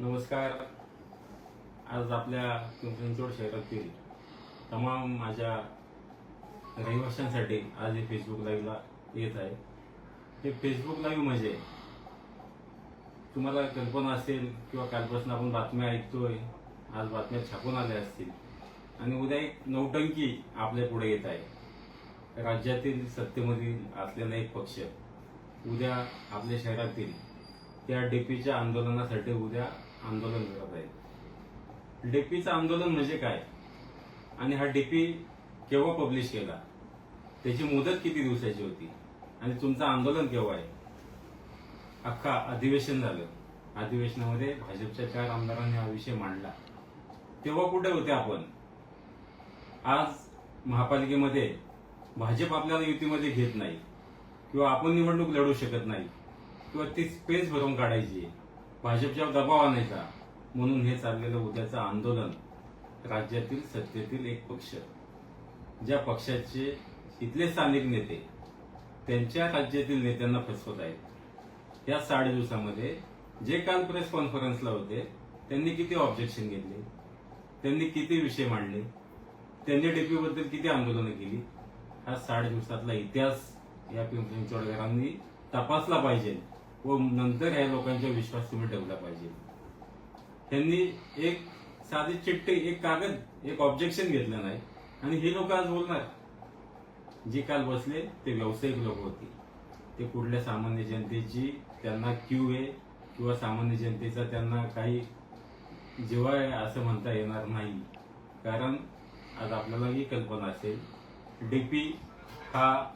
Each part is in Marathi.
नमस्कार. आज आपल्या पिंपरींचोड शहरातील तमाम माझ्या रहिवाशांसाठी आज हे फेसबुक लाईव्हला येत आहे. हे फेसबुक लाईव्ह म्हणजे तुम्हाला कल्पना असेल किंवा कालपासून आपण बातम्या ऐकतोय आज बातम्या छापून आल्या असतील. आणि उद्या एक नौटंकी आपल्या पुढे येत आहे. राज्यातील सत्तेमधील असलेला एक पक्ष उद्या आपल्या शहरातील त्या डीपीच्या आंदोलनासाठी उद्या आंदोलन करत आहे डीपीचं आंदोलन म्हणजे काय? आणि हा डीपी केव्हा पब्लिश केला? त्याची मुदत किती दिवसाची होती? आणि तुमचं आंदोलन केव्हा आहे? अख्खा अधिवेशन झालं. अधिवेशनामध्ये भाजपच्या चार आमदारांनी हा विषय मांडला. तेव्हा कुठे होते आपण? आज महापालिकेमध्ये भाजप आपल्याला युतीमध्ये घेत नाही. किंवा आपण निवडणूक लढू शकत नाही. किंवा ती स्पेस भरून काढायची आहे. दबाव आणायचा. म्हणून हे चाललेलं उद्याचं आंदोलन राज्यातील सत्तेतील एक पक्ष. ज्या पक्षाचे इथले स्थानिक नेते त्यांच्या राज्यातील नेत्यांना फसवत आहेत. या साठ दिवसामध्ये जे काल प्रेस कॉन्फरन्सला होते त्यांनी किती ऑब्जेक्शन घेतले? त्यांनी किती विषय मांडले? त्यांनी डीपीबद्दल किती आंदोलनं केली? हा साठ दिवसातला इतिहास या पिंपरी चिंचवडकरांनी तपासला पाहिजे. व नंतर या लोकांचा विश्वास तुम्ही ठेवला पाहिजे. त्यांनी एक साधी चिठ्ठी एक कागद एक ऑब्जेक्शन घेतलं नाही. आणि हे लोक आज बोलणार. जे काल बसले ते व्यावसायिक लोक होते. ते कुठल्या सामान्य जनतेची त्यांना क्यू आहे किंवा सामान्य जनतेचा त्यांना काही जेव्हा असं म्हणता येणार नाही. कारण आज आपल्याला ही कल्पना असेल डीपी हा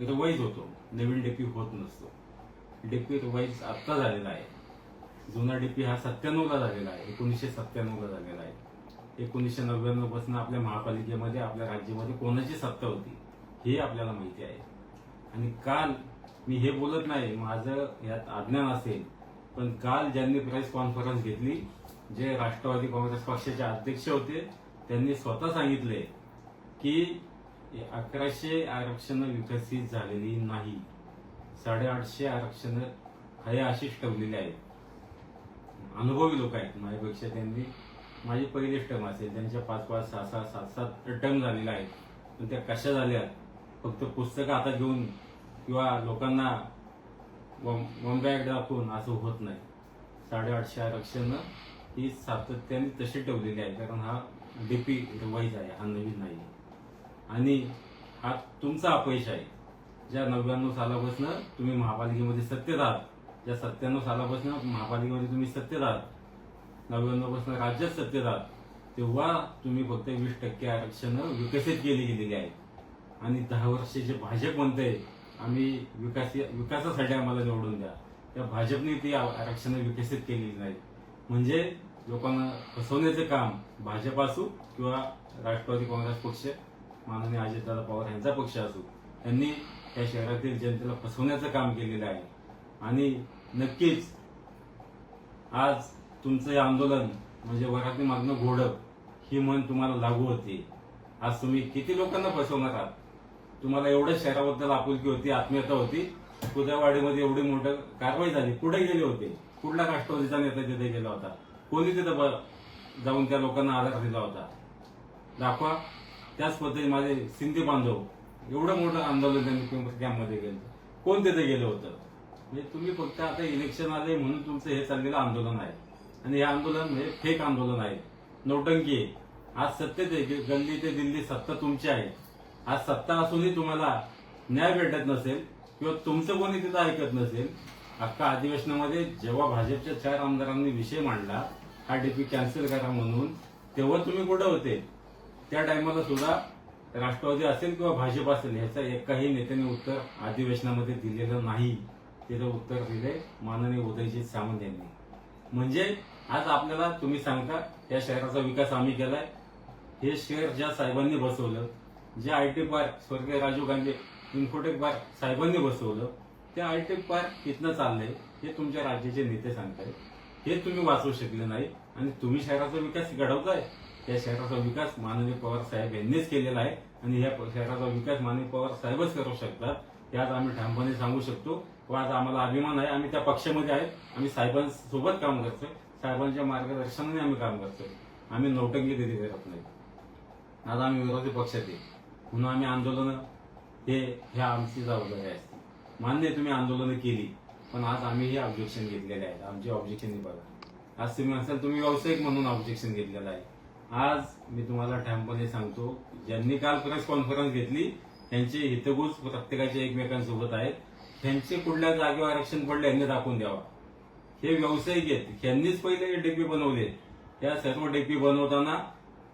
रिवाईज होतो. नवीन डीपी होत नसतो. डीपी रिवाईज आत्ता झालेला आहे. जुना डीपी हा सत्त्याण्णवला झालेला आहे. एकोणीसशे सत्त्याण्णवला झालेला आहे. एकोणीसशे नव्याण्णवपासून आपल्या महापालिकेमध्ये आपल्या राज्यामध्ये कोणाची सत्ता होती हे आपल्याला माहिती आहे. आणि काल मी हे बोलत नाही माझं यात अज्ञान असेल पण काल ज्यांनी प्रेस कॉन्फरन्स घेतली जे राष्ट्रवादी काँग्रेस पक्षाचे अध्यक्ष होते त्यांनी स्वतः सांगितले की अकराशे आरक्षण विकसित झालेली नाही. साडेआठशे आरक्षण हे अशीच ठेवलेली आहेत. अनुभवी लोक आहेत. माझ्यापेक्षा त्यांनी माझी पहिलीच टर्म असेल. त्यांच्या पाच पाच सहा सहा सात सात टर्म झालेल्या आहेत. पण त्या कशा झाल्या? फक्त पुस्तकं आता घेऊन किंवा लोकांना वंबॅग दाखवून असं होत नाही. साडेआठशे आरक्षण ही सातत्याने तशी ठेवलेली आहे कारण हा डीपी रिवाईज आहे. हा नवीन नाही. आणि हा तुमचा अपयश आहे. ज्या नव्याण्णव सालापासून तुम्ही महापालिकेमध्ये सत्तेत आहात ज्या सत्त्याण्णव सालापासून महापालिकेमध्ये तुम्ही सत्तेत आहात नव्याण्णवपासून राज्यात सत्तेत आहात तेव्हा तुम्ही फक्त वीस टक्के आरक्षण विकसित केली गेलेली आहेत. आणि दहा वर्षे जे भाजप म्हणते आम्ही विकास विकासासाठी आम्हाला निवडून द्या. त्या भाजपने ती आरक्षण विकसित केलेली नाही म्हणजे लोकांना फसवण्याचं काम भाजप असू किंवा राष्ट्रवादी काँग्रेस पक्ष माननीय अजितदादा पवार यांचा पक्ष असो त्यांनी या शहरातील जनतेला फसवण्याचं काम केलेलं आहे. आणि नक्कीच आज तुमचं हे आंदोलन म्हणजे वरातली मागणं घोडं ही म्हण तुम्हाला लागू होती. आज तुम्ही किती लोकांना फसवणार आहात? तुम्हाला एवढ्या शहराबद्दल आपुलकी होती आत्मीयता होती. कुदवाडीमध्ये एवढी मोठं कारवाई झाली. कुठे गेले होते? कुठला राष्ट्रवादीचा नेता तिथे गेला होता? कोणी तिथं जाऊन त्या लोकांना आधार दिला होता? दाखवा. त्याच पद्धतीने माझे सिंधी बांधव एवढं मोठं आंदोलन त्यांनी कॅम्पमध्ये केलं. कोण तिथे गेलं होतं? म्हणजे तुम्ही फक्त आता इलेक्शन आले म्हणून तुमचं हे चाललेलं आंदोलन आहे. आणि हे आंदोलन म्हणजे हे फेक आंदोलन आहे. नौटंकी आहे. आज सत्तेत आहे की गल्ली ते दिल्ली सत्ता तुमची आहे. आज सत्ता असूनही तुम्हाला न्याय भेटत नसेल किंवा तुमचं कोणी तिथं ऐकत नसेल. अख्खा अधिवेशनामध्ये जेव्हा भाजपच्या चार आमदारांनी विषय मांडला हा डीपी कॅन्सल करा म्हणून तेव्हा तुम्ही कुठं होते? त्या टायमाला सुद्धा राष्ट्रवादी असेल किंवा भाजप असेल ह्याचं एकाही नेत्याने उत्तर अधिवेशनामध्ये दिलेलं नाही. त्याचं उत्तर दिले माननीय उदयजित सामंत यांनी. म्हणजे आज आपल्याला तुम्ही सांगता या शहराचा विकास आम्ही केलाय. हे शहर ज्या साहेबांनी बसवलं जे आय टी पार्क स्वर्गीय राजीव गांधी इन्फोटेक पार्क साहेबांनी बसवलं ते आय टी पार्क इथनं चाललंय हे तुमच्या राज्याचे नेते सांगताय हे तुम्ही वाचवू शकले नाही आणि तुम्ही शहराचा विकास घडवताय. या शहराचा विकास माननीय पवार साहेब यांनीच केलेला आहे आणि या शहराचा विकास माननीय पवार साहेबच करू शकतात. यात आम्ही ठामपणे सांगू शकतो व आज आम्हाला अभिमान आहे. आम्ही त्या पक्षामध्ये आहे आम्ही साहेबांसोबत काम करतोय. साहेबांच्या मार्गदर्शनाने आम्ही काम करतोय. आम्ही नौटंकी कधी करत नाही. आज आम्ही विरोधी पक्षात आहे. म्हणून आम्ही आंदोलन हे ह्या आमची जबाबदारी असते. मान्य तुम्ही आंदोलनं केली पण आज आम्ही हे ऑब्जेक्शन घेतलेले आहेत. आमचे ऑब्जेक्शन बघा. आज तुम्ही असाल तुम्ही व्यावसायिक म्हणून ऑब्जेक्शन घेतलेलं आहे. आज मी तुम्हाला ठामपणे सांगतो ज्यांनी काल प्रेस कॉन्फरन्स घेतली त्यांचे हितगुज प्रत्येकाचे एकमेकांसोबत आहेत. त्यांचे कुठल्या जागेवर आरक्षण पडले यांनी दाखवून द्यावा. हे व्यावसायिक आहेत. यांनीच पहिले डेपी बनवले. या सर्व डेपी बनवताना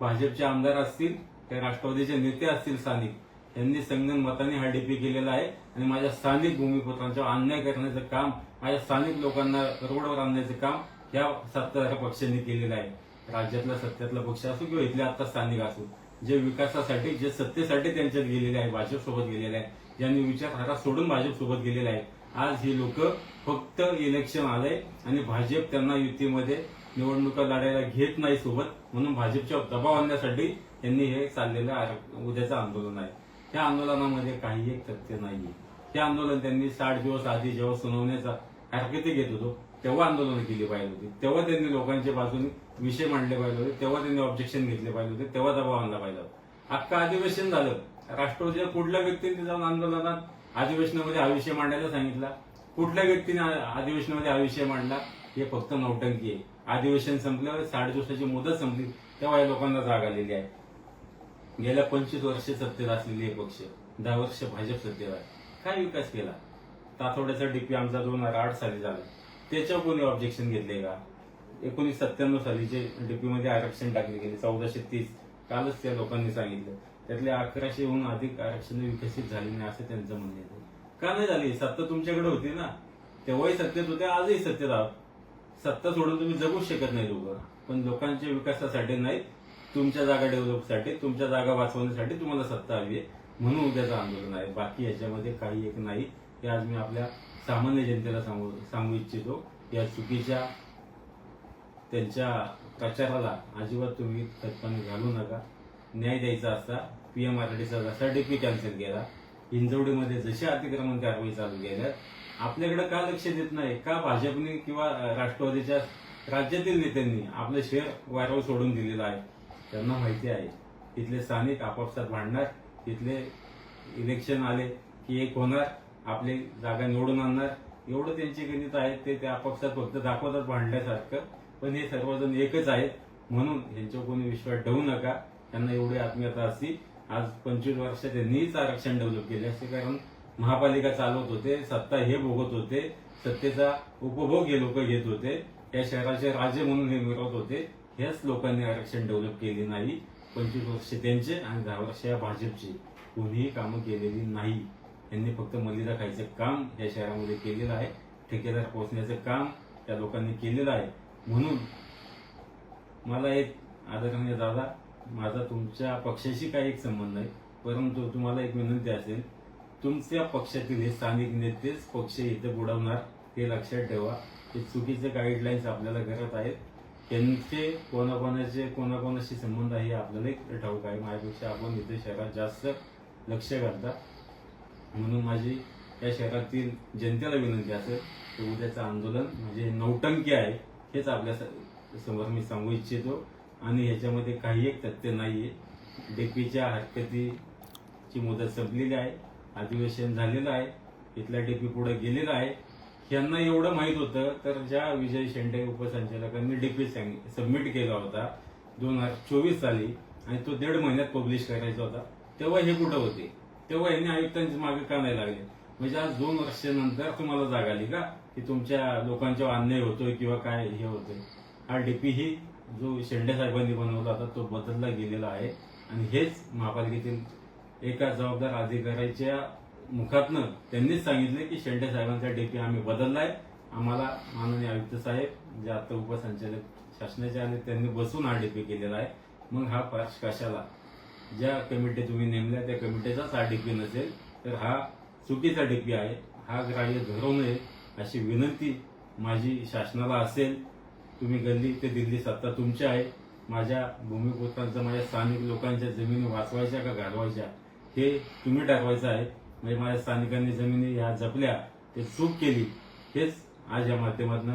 भाजपचे आमदार असतील त्या राष्ट्रवादीचे नेते असतील स्थानिक यांनी संगन मताने हा डीपी केलेला आहे. आणि माझ्या स्थानिक भूमिपुत्रांचा अन्याय करण्याचं काम माझ्या स्थानिक लोकांना रोडवर आणण्याचं काम या सत्ताधारी पक्षांनी केलेलं आहे. राज्यातला सत्यातला पक्ष असो किंवा इथले आता स्थानिक असो जे विकासासाठी जे सत्तेसाठी त्यांच्यात गेलेले आहे भाजप सोबत गेलेले आहे ज्यांनी विचारधारा सोडून भाजप सोबत गेलेले आहे आज ही लोक फक्त इलेक्शन आलंय आणि भाजप त्यांना युतीमध्ये निवडणुका लढायला घेत नाही सोबत म्हणून भाजपच्या दबाव आणण्यासाठी त्यांनी हे चाललेलं आर- उद्याचं आंदोलन आहे. त्या आंदोलनामध्ये काही एक तथ्य नाहीये. ते आंदोलन त्यांनी साठ दिवस आधी जेव्हा सुनावण्याचा हरकती घेत होतो तेव्हा आंदोलन केली पाहिजे होती. तेव्हा त्यांनी लोकांच्या बाजूने विषय मांडले पाहिजे होते. तेव्हा त्यांनी ऑब्जेक्शन घेतले पाहिजे होते. तेव्हा दबाव आणला पाहिजे होता. अख्खा अधिवेशन झालं. राष्ट्रवादीच्या कुठल्या व्यक्तीने जाऊन आंदोलनात अधिवेशनामध्ये हा विषय मांडायला सांगितला? कुठल्या व्यक्तीने अधिवेशनामध्ये हा विषय मांडला? हे फक्त नौटंकी आहे. अधिवेशन संपल्यावर साठ दिवसाची मुदत संपली तेव्हा या लोकांना जाग आलेली आहे. गेल्या पंचवीस वर्षे सत्तेत असलेली हे पक्ष दहा वर्ष भाजप सत्तेवर आहे. काय विकास केला? तातोड्याचा डीपी आमचा दोन हजार आठ साली झाला. त्याच्यावर कोणी ऑब्जेक्शन घेतले का? एकोणीस सत्त्याण्णव सालीचे जे डीपीमध्ये आरक्षण टाकले गेले चौदाशे तीस. कालच त्या लोकांनी सांगितलं. त्यातले अकराशेहून अधिक आरक्षण विकसित झाले नाही असं त्यांचं म्हणणं आहे. का नाही झाली? सत्ता तुमच्याकडे होती ना. तेव्हाही सत्तेत होते आजही सत्तेत आहोत. सत्ता सोडून तुम्ही जगूच शकत नाही लोक पण लोकांच्या विकासासाठी नाही तुमच्या जागा डेव्हलपसाठी तुमच्या जागा वाचवण्यासाठी तुम्हाला सत्ता हवी आहे. म्हणून उद्याचं आंदोलन आहे. बाकी याच्यामध्ये काही एक नाही. हे आज मी आपल्या सामान्य जनतेला सांगू सांगू इच्छितो या चुकीच्या त्यांच्या प्रचाराला अजिबात तुम्ही खतपाणी घालू नका. न्याय द्यायचा असता पीएमआरडीचा जसा डीपी कॅन्सल केला हिंजवडीमध्ये जसे अतिक्रमण कारवाई चालू केल्यात आपल्याकडे का लक्ष देत नाही? का भाजपने किंवा राष्ट्रवादीच्या राज्यातील नेत्यांनी आपलं शेअर वायरवर सोडून दिलेलं आहे? त्यांना माहिती आहे. तिथले स्थानिक आपापसात भांडणार तिथले इलेक्शन आले की एक होणार आपली जागा निवडून आणणार. एवढं त्यांचे गणित आहेत ते त्या अपक्षात फक्त दाखवतात भांडल्यासारखं पण हे सर्वजण एकच आहेत. म्हणून यांच्यावर कोणी विश्वास ठेवू नका. त्यांना एवढी आत्मीयता असती. आज पंचवीस वर्ष त्यांनीच आरक्षण डेव्हलप केले असते. कारण महापालिका चालवत होते सत्ता हे भोगत होते सत्तेचा उपभोग हे लोक घेत होते. या शहराचे राजे म्हणून हे मिळवत होते. हेच लोकांनी आरक्षण डेव्हलप केले नाही. पंचवीस वर्ष त्यांचे आणि दहा वर्ष या भाजपची. कोणीही कामं केलेली नाही. यांनी फक्त मलिदा खायचं काम या शहरामध्ये केलेलं आहे. ठेकेदार पोहोचण्याचं काम त्या लोकांनी केलेलं आहे. म्हणून मला एक आदरणीय दादा माझा तुमच्या पक्षाशी काही एक संबंध नाही परंतु तुम्हाला एक विनंती असेल तुमच्या पक्षातील हे स्थानिक नेतेच पक्ष इथे बुडवणार हे लक्षात ठेवा. हे चुकीचे गाईडलाईन्स आपल्याला करत आहेत. त्यांचे कोणाकोणाचे कोणाकोणाशी संबंध आहे हे आपल्याला एक ठाऊक आहे. माझ्यापेक्षा आपण इथे शहरात जास्त लक्ष घालता. म्हणून माझी या शहरातील जनतेला विनंती असेल की उद्याचं आंदोलन म्हणजे नौटंकी आहे हेच आपल्या स- समोर मी सांगू इच्छितो. आणि ह्याच्यामध्ये काही एक तथ्य नाही आहे डेपीच्या हरकतीची मुदत संपलेली आहे अधिवेशन झालेलं आहे इथल्या डेपी पुढे गेलेला आहे. यांना एवढं माहीत होतं तर ज्या विजय शेंडे उपसंचालकांनी डेपी सबमिट केला होता दोन हजार चोवीस साली आणि तो दीड महिन्यात पब्लिश करायचा होता तेव्हा हे कुठं होते? तेव्हा यांनी आयुक्तांची मागे का नाही लागले? म्हणजे आज दोन वर्षानंतर तुम्हाला जाग आली का? की तुमच्या लोकांच्या अन्याय होतोय किंवा काय हे होतंय? हा डीपी ही जो शेंडे साहेबांनी बनवला होता तो बदलला गेलेला आहे. आणि हेच महापालिकेतील एका जबाबदार अधिकाऱ्याच्या मुखातनं त्यांनीच सांगितले की शेंडे साहेबांचा डीपी आम्ही बदललाय. आम्हाला माननीय आयुक्त साहेब जे आता उपसंचालक शासनाचे आले त्यांनी बसून हा डीपी केलेला आहे. मग हा पार्श कशाला ज्या कमिटी तुम्ही नेमल्या त्या कमिटीचा हा डीपी नसेल तर हा चुकीचा डीपी आहे. हा ग्राह्य धरू नये अशी विनंती माझी शासनाला असेल. तुम्ही गल्ली ते दिल्ली सत्ता तुमची आहे. माझ्या भूमिपुत्रांचं माझ्या स्थानिक लोकांच्या जमिनी वाचवायच्या का घालवायच्या हे तुम्ही ठरवायचं आहे. म्हणजे माझ्या स्थानिकांनी जमिनी ह्या जपल्या ते चूक केली हेच आज या माध्यमातून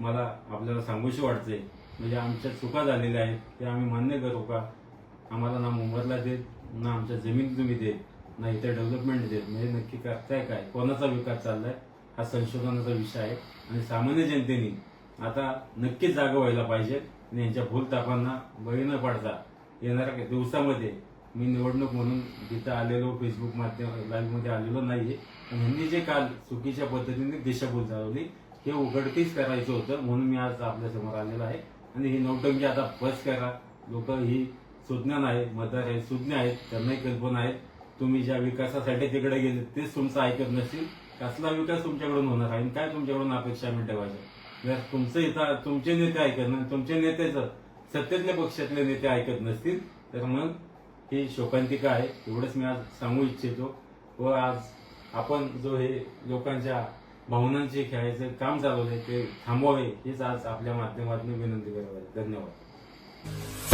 मला आपल्याला सांगूशी वाटते म्हणजे आमच्या चुका झालेल्या आहेत ते आम्ही मान्य करू का? आम्हाला ना मुंबईला देत ना आमच्या जमीन तुम्ही देत ना इथे डेव्हलपमेंट देत. म्हणजे नक्की करताय काय? कोणाचा विकास चाललाय? हा संशोधनाचा विषय आहे. आणि सामान्य जनतेने आता नक्कीच जागा व्हायला पाहिजे. आणि यांच्या भूलतापांना बळी न पडता येणाऱ्या दिवसामध्ये मी निवडणूक म्हणून तिथं आलेलो फेसबुक माध्यम लाईव्हमध्ये आलेलो नाही पण ह्यांनी जे काल चुकीच्या पद्धतीने दिशाभूल चालवली हे उघडकीच करायचं होतं म्हणून मी आज आपल्यासमोर आलेलो आहे. आणि ही नौटंकी आता बस करा. लोक ही सुज्ञान आहे मतदार हे सुज्ञ आहेत त्यांनाही कल्पना आहे. तुम्ही ज्या विकासासाठी तिकडे गेले तेच तुमचं ऐकत नसतील. कसला विकास तुमच्याकडून होणार आहे? आणि काय तुमच्याकडून अपेक्षा आम्ही ठेवायच्या जर तुमचं इथं तुमचे नेते ऐकत नाही तुमच्या नेत्याचं सत्तेतल्या पक्षातले नेते ऐकत नसतील तर मग ही शोकांतिका आहे. एवढंच मी आज सांगू इच्छितो. व आज आपण जो हे लोकांच्या भावनांचे खेळायचं काम चालवलंय ते थांबवावे हेच आज आपल्या माध्यमातून विनंती करावी. धन्यवाद.